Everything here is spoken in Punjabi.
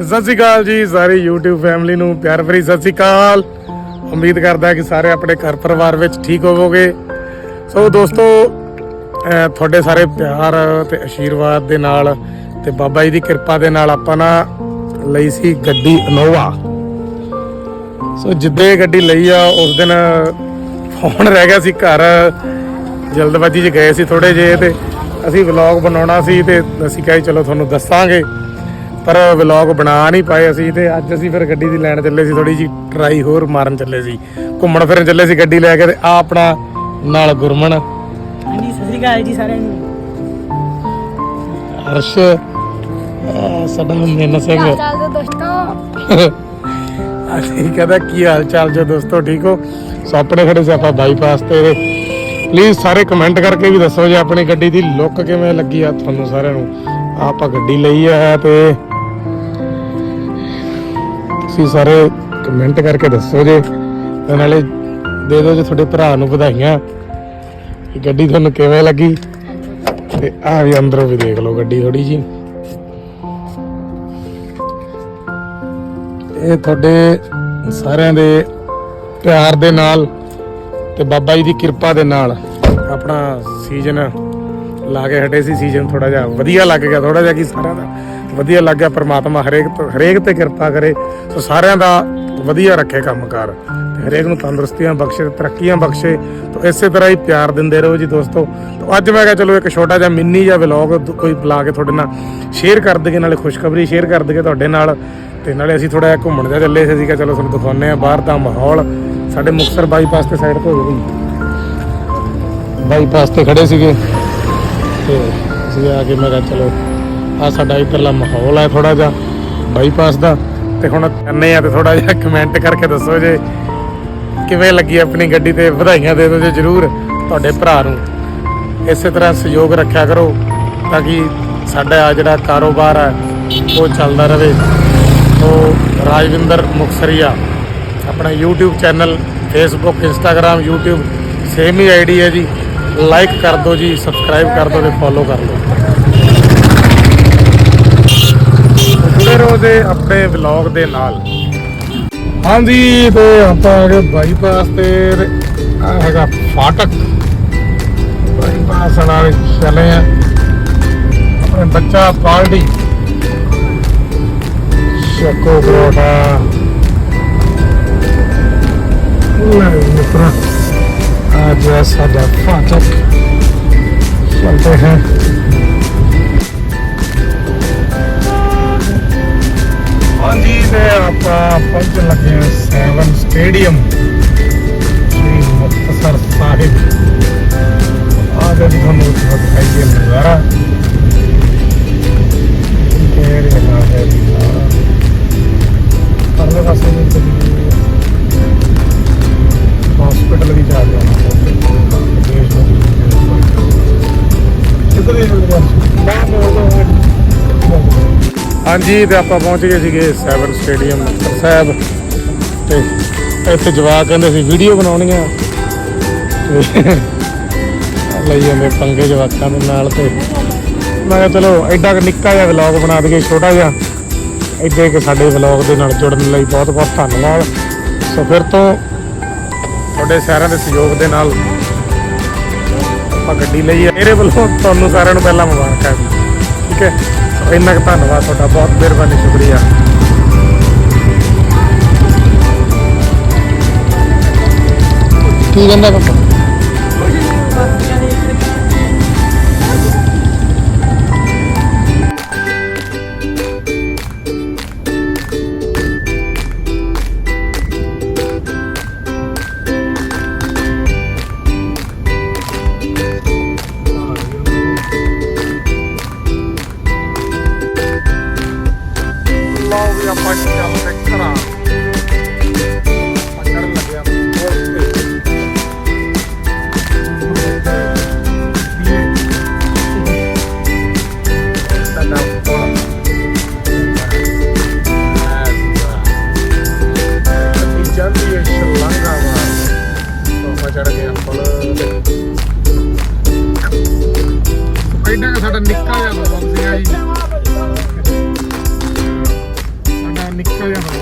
ਸਤਿ ਸ਼੍ਰੀ ਅਕਾਲ ਜੀ, ਸਾਰੀ YouTube ਫੈਮਿਲੀ ਨੂੰ ਪਿਆਰ ਭਰੀ ਸਤਿ ਸ਼੍ਰੀ ਅਕਾਲ। ਉਮੀਦ ਕਰਦਾ ਕਿ ਸਾਰੇ ਆਪਣੇ ਘਰ ਪਰਿਵਾਰ ਵਿੱਚ ਠੀਕ ਹੋਵੋਗੇ। ਸੋ ਦੋਸਤੋ ਤੁਹਾਡੇ ਸਾਰੇ ਪਿਆਰ ਤੇ ਆਸ਼ੀਰਵਾਦ ਦੇ ਨਾਲ ਤੇ ਬਾਬਾ ਜੀ ਦੀ ਕਿਰਪਾ ਦੇ ਨਾਲ ਆਪਾਂ ਨਾ ਲਈ ਸੀ ਗੱਡੀ ਇਨੋਵਾ ਸੋ ਜਿੱਦੇ ਗੱਡੀ ਲਈ ਆ, ਉਸ ਦਿਨ ਫੋਨ ਰਹਿ ਗਿਆ ਸੀ ਘਰ। ਜਲਦਬਾਜ਼ੀ 'ਚ ਗਏ ਸੀ ਥੋੜੇ ਜਿਹੇ ਤੇ ਅਸੀਂ ਵਲੌਗ ਬਣਾਉਣਾ ਸੀ ਤੇ ਅਸੀਂ ਕਹੇ ਚਲੋ ਤੁਹਾਨੂੰ ਦੱਸਾਂਗੇ। ਪਰ ਵਲੌਗ ਬਣਾ ਨਹੀਂ ਪਾਏ ਅਸੀਂ ਤੇ ਅੱਜ ਅਸੀਂ ਫਿਰ ਗੱਡੀ ਦੀ ਲੈਣ ਚੱਲੇ ਸੀ ਥੋੜੀ ਜੀ ਟਰਾਈ ਹੋਰ ਮਾਰਨ ਚੱਲੇ ਸੀ। ਘੁੰਮਣ ਫਿਰਨ ਚੱਲੇ ਸੀ ਗੱਡੀ ਲੈ ਕੇ ਤੇ ਆ ਆਪਣਾ ਨਾਲ ਗੁਰਮਨ। ਹਾਂਜੀ ਸਤਿ ਸ੍ਰੀ ਅਕਾਲ ਜੀ ਸਾਰਿਆਂ ਨੂੰ। ਹਰਸ਼ ਸਾਡਾ ਮੇਨ ਸਿੰਘ। ਚੱਲ ਦੋਸਤੋ? ਅਸੀਂ ਕਹਿੰਦਾ ਕੀ ਹਾਲ ਚਾਲ ਜੋ ਦੋਸਤੋ ਠੀਕ ਹੋ? ਸੋ ਆਪਣੇ ਖੜੇ ਸੀ ਆਪਾਂ ਬਾਈਪਾਸ ਤੇ ਪਲੀਜ਼ ਸਾਰੇ ਕਮੈਂਟ ਕਰਕੇ ਵੀ ਦੱਸੋ ਜੇ ਆਪਣੀ ਗੱਡੀ ਦੀ ਲੁੱਕ ਕਿਵੇਂ ਲੱਗੀ ਆ ਤੁਹਾਨੂੰ ਸਾਰਿਆਂ ਨੂੰ। ਆਪਾਂ ਗੱਡੀ ਲਈ ਆ ਤੇ ਤੁਸੀਂ ਸਾਰੇ ਕਮੈਂਟ ਕਰਕੇ ਦੱਸੋ ਜੇ। ਤੇ ਨਾਲੇ ਦੇ ਦਿਓ ਜੇ ਤੁਹਾਡੇ ਭਰਾ ਨੂੰ ਵਧਾਈਆਂ ਕਿ ਗੱਡੀ ਤੁਹਾਨੂੰ ਕਿਵੇਂ ਲੱਗੀ। ਤੇ ਆ ਵੀ ਅੰਦਰੋਂ ਵੀ ਦੇਖ ਲਓ ਗੱਡੀ ਥੋੜੀ ਜੀ ਇਹ ਤੁਹਾਡੇ ਸਾਰਿਆਂ ਦੇ ਪਿਆਰ ਦੇ ਨਾਲ ਤੇ ਬਾਬਾ ਜੀ ਦੀ ਕਿਰਪਾ ਦੇ ਨਾਲ ਆਪਣਾ ਸੀਜ਼ਨ ਲਾ ਕੇ ਹਟੇ ਸੀ ਸੀਜ਼ਨ ਥੋੜਾ ਜਿਹਾ ਵਧੀਆ ਲੱਗ ਗਿਆ ਥੋੜਾ ਜਿਹਾ ਕਿ ਸਾਰਿਆਂ ਦਾ ਵਧੀਆ ਲੱਗ ਗਿਆ, ਪ੍ਰਮਾਤਮਾ ਹਰੇਕ ਤੋਂ- ਹਰੇਕ ਤੇ ਕਿਰਪਾ ਕਰੇ, ਸੋ ਸਾਰਿਆਂ ਦਾ ਵਧੀਆ ਰੱਖੇ ਕੰਮਕਾਰ। ਤੇ ਹਰੇਕ ਨੂੰ ਤੰਦਰੁਸਤੀਆਂ ਬਖਸ਼ੇ, ਤਰੱਕੀਆਂ ਬਖਸ਼ੇ, ਤੋ ਇਸੇ ਤਰ੍ਹਾਂ ਹੀ ਪਿਆਰ ਦਿੰਦੇ ਰਹੋ ਜੀ ਦੋਸਤੋ। ਤੋ ਅੱਜ ਮੈਂ ਕਿਹਾ ਚਲੋ ਇੱਕ ਛੋਟਾ ਜਿਹਾ ਮਿੰਨੀ ਜਿਹਾ ਵਲੌਗ ਕੋਈ ਬੁਲਾ ਕੇ ਤੁਹਾਡੇ ਨਾਲ ਸ਼ੇਅਰ ਕਰ ਦਈਏ, ਨਾਲੇ ਖੁਸ਼ਖਬਰੀ ਸ਼ੇਅਰ ਕਰ ਦਈਏ ਤੁਹਾਡੇ ਨਾਲ। ਤੇ ਨਾਲੇ ਅਸੀਂ ਥੋੜਾ ਜਿਹਾ ਘੁੰਮਣ ਜਾ ਚੱਲੇ ਸੀ, ਅਸੀਂ ਚਲੋ ਤੁਹਾਨੂੰ ਦਿਖਾਉਂਦੇ ਆ ਬਾਹਰ ਦਾ ਮਾਹੌਲ। ਸਾਡੇ ਮੁਕਤਸਰ ਬਾਈਪਾਸ ਤੇ ਸਾਈਡ ਤੋਂ ਹੋ ਬਾਈਪਾਸ ਤੇ ਖੜੇ ਸੀਗੇ। ਤੇ ਅਸੀਂ ਆ ਕੇ ਮੈਂ ਕਿਹਾ ਚਲੋ ਆ ਸਾਡਾ ਇੱਧਰਲਾ ਮਾਹੌਲ ਹੈ ਥੋੜਾ ਜਿਹਾ ਬਾਈਪਾਸ ਦਾ। ਤੇ ਹੁਣ ਕਰਨੇ ਆ ਤੇ ਥੋੜਾ ਜਿਹਾ ਕਮੈਂਟ ਕਰਕੇ ਦੱਸੋ ਜੇ ਕਿਵੇਂ ਲੱਗੀ ਆਪਣੀ ਗੱਡੀ ਤੇ ਵਧਾਈਆਂ ਦੇ ਦਿਓ ਜੇ ਜਰੂਰ ਤੁਹਾਡੇ ਭਰਾ ਨੂੰ। ਇਸੇ ਤਰ੍ਹਾਂ ਸਹਿਯੋਗ ਰੱਖਿਆ ਕਰੋ ਤਾਂ ਕਿ ਸਾਡਾ ਆ ਜਿਹੜਾ ਕਾਰੋਬਾਰ ਹੈ ਉਹ ਚੱਲਦਾ ਰਹੇ। ਉਹ ਰਾਜਵਿੰਦਰ ਮੁਕਸਰੀਆ, ਆਪਣਾ YouTube channel Facebook, Instagram, YouTube same ਹੀ ਆਈਡੀ ਹੈ ਜੀ। ਲਾਈਕ ਕਰ ਦਿਓ ਜੀ ਸਬਸਕ੍ਰਾਈਬ ਕਰ ਦਿਓ ਤੇ ਫੋਲੋ ਕਰ ਲਓ ਜੁੜੇ ਰਹੋ ਆਪਣੇ ਵਲੌਗ ਦੇ ਨਾਲ। ਹਾਂਜੀ ਤੇ ਆਪਾਂ ਆ ਗਏ ਬਾਈਪਾਸ ਤੇ ਆ ਹੈਗਾ ਫਾਟਕ। ਬਾਈਪਾਸ ਨਾਲ ਚੱਲੇ ਆ। ਆਪਣੇ ਬੱਚਾ ਪਾਰਟੀ ਸ਼ੱਕੋ ਪਰੋਠਾ ਲੈ ਮਿੱਤਰਾ। आज साडा फाटक चलते हैं हाँ जी तो आप पहुंच लगे हैं सैवन स्टेडियम श्री मुख्तसर साहिब आज अभी हम दिखाइए नज़ारा ਹਾਂਜੀ, ਤੇ ਆਪਾਂ ਪਹੁੰਚ ਗਏ ਸੀਗੇ ਸੈਵਨ ਸਟੇਡੀਅਮ ਮੁਕਤਸਰ ਸਾਹਿਬ। ਤੇ ਇੱਥੇ ਜਵਾਕ ਕਹਿੰਦੇ ਸੀ, ਵੀਡੀਓ ਬਣਾਉਣੀਆਂ। ਤੇ ਲਈ ਜਾਂਦੇ ਪੰਗੇ ਜਵਾਕਾਂ ਦੇ ਨਾਲ ਤੇ। ਮੈਂ ਕਿਹਾ, ਚਲੋ ਐਡਾ ਕੁ ਨਿੱਕਾ ਜਿਹਾ ਵਲੌਗ ਬਣਾ ਦਈਏ, ਛੋਟਾ ਜਿਹਾ। ਐਡੇ ਕਿ ਸਾਡੇ ਵਲੌਗ ਦੇ ਨਾਲ ਜੁੜਨ ਲਈ ਬਹੁਤ ਬਹੁਤ ਧੰਨਵਾਦ। ਸੋ ਫਿਰ ਤੋਂ ਤੁਹਾਡੇ ਸਾਰਿਆਂ ਦੇ ਸਹਿਯੋਗ ਦੇ ਨਾਲ ਆਪਾਂ ਗੱਡੀ ਲਈ ਹੈ ਮੇਰੇ ਵੱਲੋਂ ਤੁਹਾਨੂੰ ਸਾਰਿਆਂ ਨੂੰ ਪਹਿਲਾਂ ਮੁਬਾਰਕਾਂ ਜੀ। ਠੀਕ ਹੈ? ਇੰਨਾ ਕੁ ਧੰਨਵਾਦ ਤੁਹਾਡਾ ਬਹੁਤ ਮਿਹਰਬਾਨੀ ਸ਼ੁਕਰੀਆ। ਕੀ ਕਹਿੰਦਾ ਪਾਪਾ? ਤੋਂ ਆਪਾਂ ਚੜ ਗਏ ਪੁਲ ਤੇ ਐਡਾ ਕੁ ਸਾਡਾ ਨਿੱਕਾ ਜਿਹਾ ਬੰਦ ਸੀਗਾ ਜੀ ਮਿਲ ਜੂਗੀ